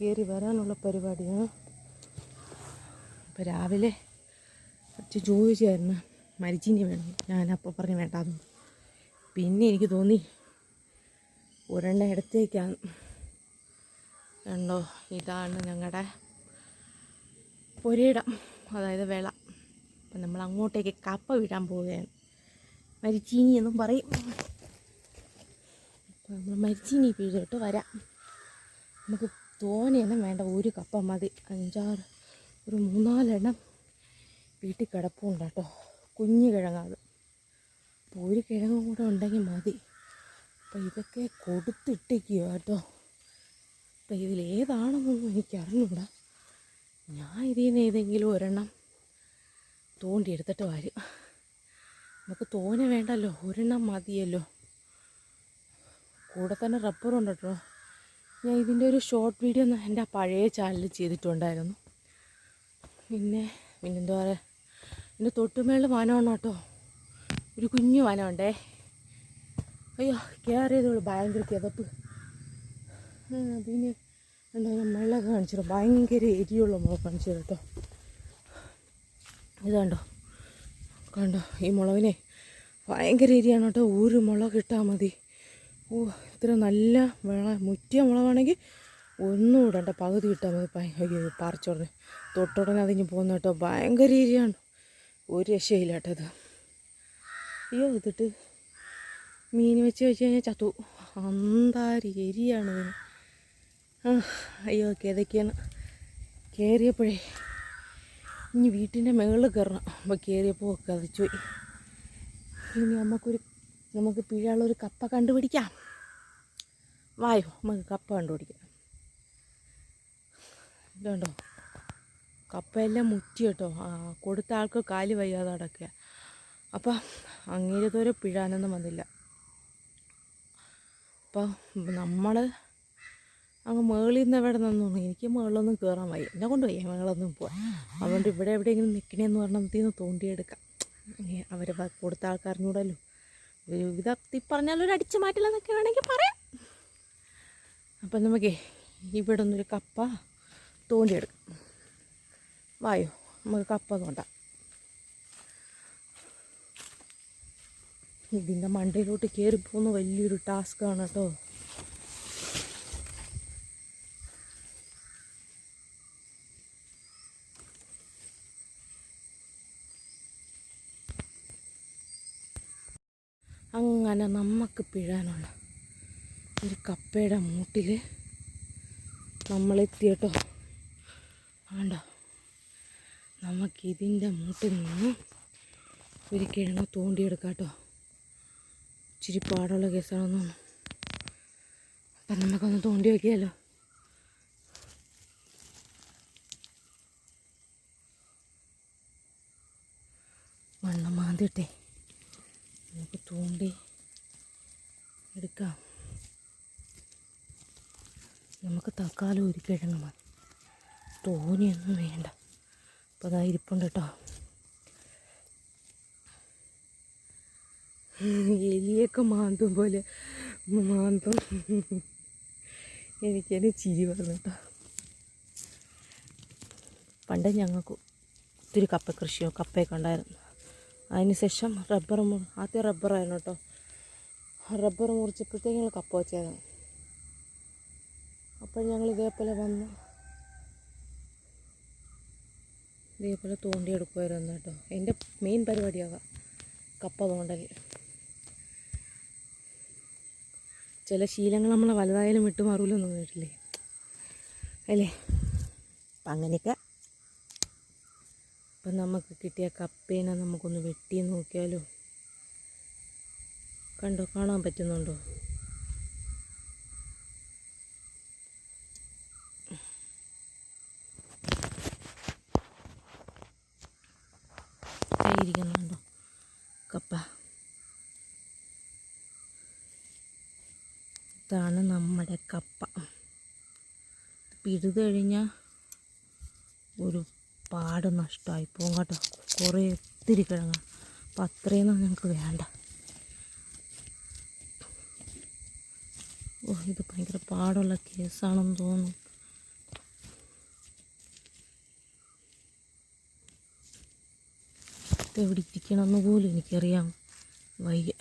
കയറി വരാനുള്ള പരിപാടിയാണ്. അപ്പോൾ രാവിലെ അച്ഛൻ ചോദിച്ചായിരുന്നു മരിച്ചിനി വേണം. ഞാനപ്പോൾ പറഞ്ഞു വേണ്ടാന്ന്. പിന്നെ എനിക്ക് തോന്നി ഉരണ്ട ഇടത്തേക്കാണ് കണ്ടോ? ഇതാണ് ഞങ്ങളുടെ പുരയിടം. അതായത് വിള. അപ്പം നമ്മൾ അങ്ങോട്ടേക്ക് കപ്പ വിടാൻ പോവുകയാണ്. മരിച്ചീനി എന്നും പറയും. അപ്പം നമ്മൾ മരിച്ചീനി പിഴുതിട്ട് വരാം. നമുക്ക് തോനെയൊന്നും വേണ്ട ഒരു കപ്പ മതി. അഞ്ചാറ് ഒരു മൂന്നാലെണ്ണം വീട്ടിൽ കിടപ്പുണ്ട് കേട്ടോ. കുഞ്ഞു കിഴങ്ങാത് അപ്പോൾ ഒരു കിഴങ്ങും കൂടെ ഉണ്ടെങ്കിൽ മതി. അപ്പോൾ ഇതൊക്കെ കൊടുത്തിട്ടേക്കുക കേട്ടോ. അപ്പോൾ ഇതിലേതാണെന്നൊന്നും എനിക്കറിഞ്ഞൂട. ഞാൻ ഇതിൽ നിന്ന് ഏതെങ്കിലും ഒരെണ്ണം തോണ്ടിയെടുത്തിട്ട് വരും. നമുക്ക് തോനെ വേണ്ടല്ലോ. ഒരെണ്ണം മതിയല്ലോ. കൂടെ തന്നെ റബ്ബറുണ്ട് കേട്ടോ. ഞാൻ ഇതിന്റെ ഒരു ഷോർട്ട് വീഡിയോ എന്റെ ആ പഴയ ചാനലിൽ ചെയ്തിട്ടുണ്ടായിരുന്നു. പിന്നെ പിന്നെന്താ പറയുക എന്റെ തൊട്ടുമേളിൽ വനമാണ് കേട്ടോ. ഒരു കുഞ്ഞു വനമുണ്ടേ. അയ്യോ കയറിയതുള്ളൂ ഭയങ്കര കിതപ്പ്. പിന്നെ എന്താ വെള്ളമൊക്കെ കാണിച്ചിട്ട് ഭയങ്കര എരിയുള്ള മുളക് കാണിച്ചു കേട്ടോ. ഇത് കണ്ടോ? കണ്ടോ? ഈ മുളകിനെ ഭയങ്കര എരിയാണ് കേട്ടോ. ഒരു മുളക് ഇട്ടാൽ മതി. ഓ ഇത്ര നല്ല വിള മുറ്റിയ മുളകാണെങ്കിൽ ഒന്നും ഇടണ്ട. പകുതി ഇട്ടാൽ മതി. ഭയങ്കര പറിച്ചുടനെ. തൊട്ടുടനെ അതിഞ്ഞ് പോകുന്ന കേട്ടോ. ഭയങ്കര ഏരിയാണ് ഒരു രക്ഷയില്ല കേട്ടോ ഇത്. അയ്യോ ഇതിട്ട് മീൻ വെച്ച് വെച്ച് കഴിഞ്ഞാൽ ചത്തു. അന്താരി എരിയാണ് ഇതിന്. അയ്യോ കിതയ്ക്കാണ്. കയറിയപ്പോഴേ ഇനി വീട്ടിന്റെ മുകളിൽ കയറണം. അപ്പോൾ കയറിയപ്പോൾ കതിച്ചു ഇനി നമുക്കൊരു നമുക്ക് പിഴയുള്ളൊരു കപ്പ കണ്ടുപിടിക്കാം. വായോ നമുക്ക് കപ്പ കണ്ടുപിടിക്കാം. ഇതുണ്ടോ? കപ്പയെല്ലാം മുറ്റി കേട്ടോ. കൊടുത്ത ആൾക്ക് കാൽ വയ്യാതെ അടക്കുക അപ്പം അങ്ങേരത്തോരെ പിഴാനൊന്നും വന്നില്ല. അപ്പം നമ്മൾ അങ്ങ് മേളിൽ നിന്ന് എവിടെ നിന്നു എനിക്ക് മേളിലൊന്നും കയറാൻ വയ്യ. എന്നെ കൊണ്ട് വയ്യ മേളൊന്നും പോവാം അതുകൊണ്ട് ഇവിടെ എവിടെയെങ്കിലും നിൽക്കണേന്ന് പറഞ്ഞതിൽ തീന്ന് തോണ്ടിയെടുക്കാം. അവരെ കൊടുത്ത ആൾക്കാരിനൂടല്ലോ ഒരു വിധത്തിൽ പറഞ്ഞാൽ ഒരു അടിച്ചു മാറ്റില്ലെന്നൊക്കെ വേണമെങ്കിൽ പറയാം. അപ്പം നമുക്ക് ഇവിടെ നിന്നൊരു കപ്പ തോണ്ടിയെടുക്കാം. വായോ നമുക്ക് കപ്പ തോണ്ടാം. ഇതിന്റെ മണ്ടയിലോട്ട് കയറി പോകുന്ന വലിയൊരു ടാസ്ക്കാണ് കേട്ടോ. അങ്ങനെ നമുക്ക് പിഴാനുള്ള ഒരു കപ്പയുടെ മൂട്ടിൽ നമ്മളെത്തിയട്ടോ. വേണ്ട നമുക്കിതിന്റെ മൂട്ടിൽ നിന്ന് ഒരു കിഴങ്ങ് തോണ്ടിയെടുക്കാം കേട്ടോ ഇച്ചിരി പാടുള്ള കേസാണെന്ന് അപ്പം നമുക്കൊന്ന് തോണ്ടി വയ്ക്കാമല്ലോ മണ്ണ് മാന്തിട്ടെ. നമുക്ക് തോണ്ടി എടുക്കാം. നമുക്ക് തക്കാലം ഒരു കിഴങ്ങ് മതി. തോനെയൊന്നും വേണ്ട. അപ്പോൾ അതാ ഇരിപ്പുണ്ട് കേട്ടോ എലിയൊക്കെ മാന്തും പോലെ മാന്തും. എനിക്കതിന് ചിരി വന്നു കേട്ടോ പണ്ട് ഞങ്ങൾക്ക് ഒത്തിരി കപ്പ കൃഷിയോ കപ്പയൊക്കെ ഉണ്ടായിരുന്നു. അതിന് ശേഷം റബ്ബർ ആദ്യം റബ്ബറായിരുന്നു കേട്ടോ റബ്ബർ മുറിച്ചപ്പോഴത്തേക്ക് ഞങ്ങൾ കപ്പ വെച്ചായിരുന്നു അപ്പോൾ ഞങ്ങൾ ഇതേപോലെ വന്ന് ഇതേപോലെ തോണ്ടിയെടുക്കുമായിരുന്നു കേട്ടോ. എന്റെ മെയിൻ പരിപാടിയാകാം കപ്പ തോണ്ടൽ. ചില ശീലങ്ങൾ നമ്മളെ വലുതായാലും വിട്ടു മാറൂലെന്ന് തോന്നിയിട്ടില്ലേ അല്ലേ? അപ്പം അങ്ങനെയൊക്കെ അപ്പം നമുക്ക് കിട്ടിയ കപ്പേനെ നമുക്കൊന്ന് വെട്ടി നോക്കിയാലോ? കണ്ടോ? കാണാൻ പറ്റുന്നുണ്ടോ? ഇരിക്കുന്നുണ്ടോ കപ്പ. ഇതാണ് നമ്മുടെ കപ്പ. പിഴുത് കഴിഞ്ഞാൽ ഒരു പാട് നഷ്ടമായി പോകും കേട്ടോ. കുറേ ഒത്തിരി കിഴങ്ങ്. അപ്പം അത്രയൊന്നും ഞങ്ങൾക്ക് വേണ്ട. ഓ ഇത് ഭയങ്കര പാടുള്ള കേസാണെന്ന് തോന്നുന്നു. എവിടെ ഇരിക്കണമെന്ന് പോലും എനിക്കറിയാം. വയ്യ.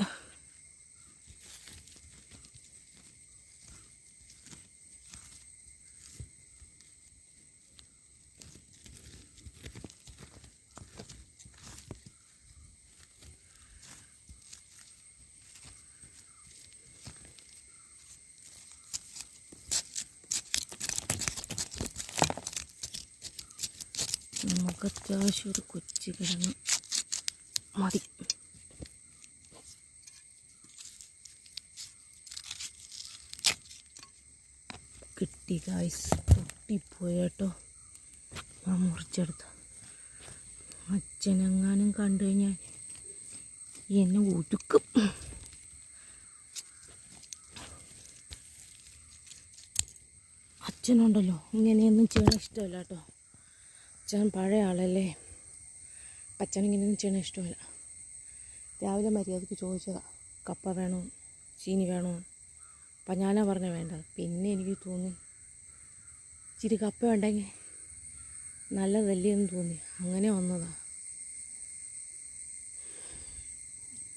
അത്യാവശ്യം ഒരു കൊച്ചു കിഴങ്ങ് മതി. കിട്ടി കായ്സ് പൊട്ടിപ്പോയി കേട്ടോ മുറിച്ചെടുത്ത. മുറിച്ചെടുത്ത് അച്ഛനെങ്ങാനും കണ്ടു കഴിഞ്ഞാൽ എന്നെ ഒതുക്കും. അച്ഛനുണ്ടല്ലോ. ഇങ്ങനെയൊന്നും ചെയ്യണ ഇഷ്ടമല്ല കേട്ടോ അച്ഛൻ പഴയ ആളല്ലേ? അച്ഛൻ ഇങ്ങനെയൊന്നും ചെയ്യണ ഇഷ്ടമല്ല. രാവിലെ മര്യാദയ്ക്ക് ചോദിച്ചതാണ് കപ്പ വേണോ ചീനി വേണോ? അപ്പം ഞാനാ പറഞ്ഞ വേണ്ട പിന്നെ എനിക്ക് തോന്നി ഇച്ചിരി കപ്പ ഉണ്ടെങ്കിൽ നല്ലതല്ലേ എന്ന് തോന്നി. അങ്ങനെ വന്നതാ.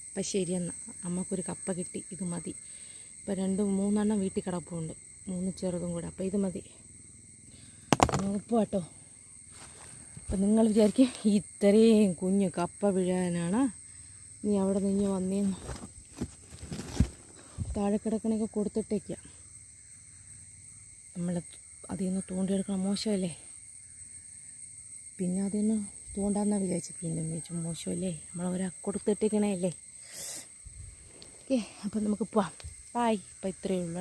അപ്പം ശരിയെന്നാ അമ്മക്കൊരു കപ്പ കിട്ടി ഇത് മതി. ഇപ്പം രണ്ട് മൂന്നെണ്ണം വീട്ടിൽ കിടപ്പുണ്ട് മൂന്ന് ചെറുതും കൂടെ അപ്പം ഇത് മതി. ഉപ്പ് കേട്ടോ അപ്പം നിങ്ങൾ വിചാരിക്കും ഇത്രയും കുഞ്ഞ് കപ്പ വീഴാനാണ് നീ അവിടെ നിന്ന് വന്നേന്ന്. താഴെ കിടക്കണൊക്കെ കൊടുത്തിട്ടേക്കുക നമ്മൾ അതിൽ നിന്ന് തൂണ്ടിയെടുക്കണം. മോശമല്ലേ? പിന്നെ അതിൽ നിന്ന് തൂണ്ടാന്നാണ് വിചാരിച്ചു പിന്നെ വിചാരിച്ചു മോശമല്ലേ? നമ്മളവരെ കൊടുത്തിട്ടേക്കണേ അല്ലേ? ഓക്കെ അപ്പം നമുക്ക് പോവാം. ബായ് ഇപ്പം ഇത്രയേ ഉള്ളൂ.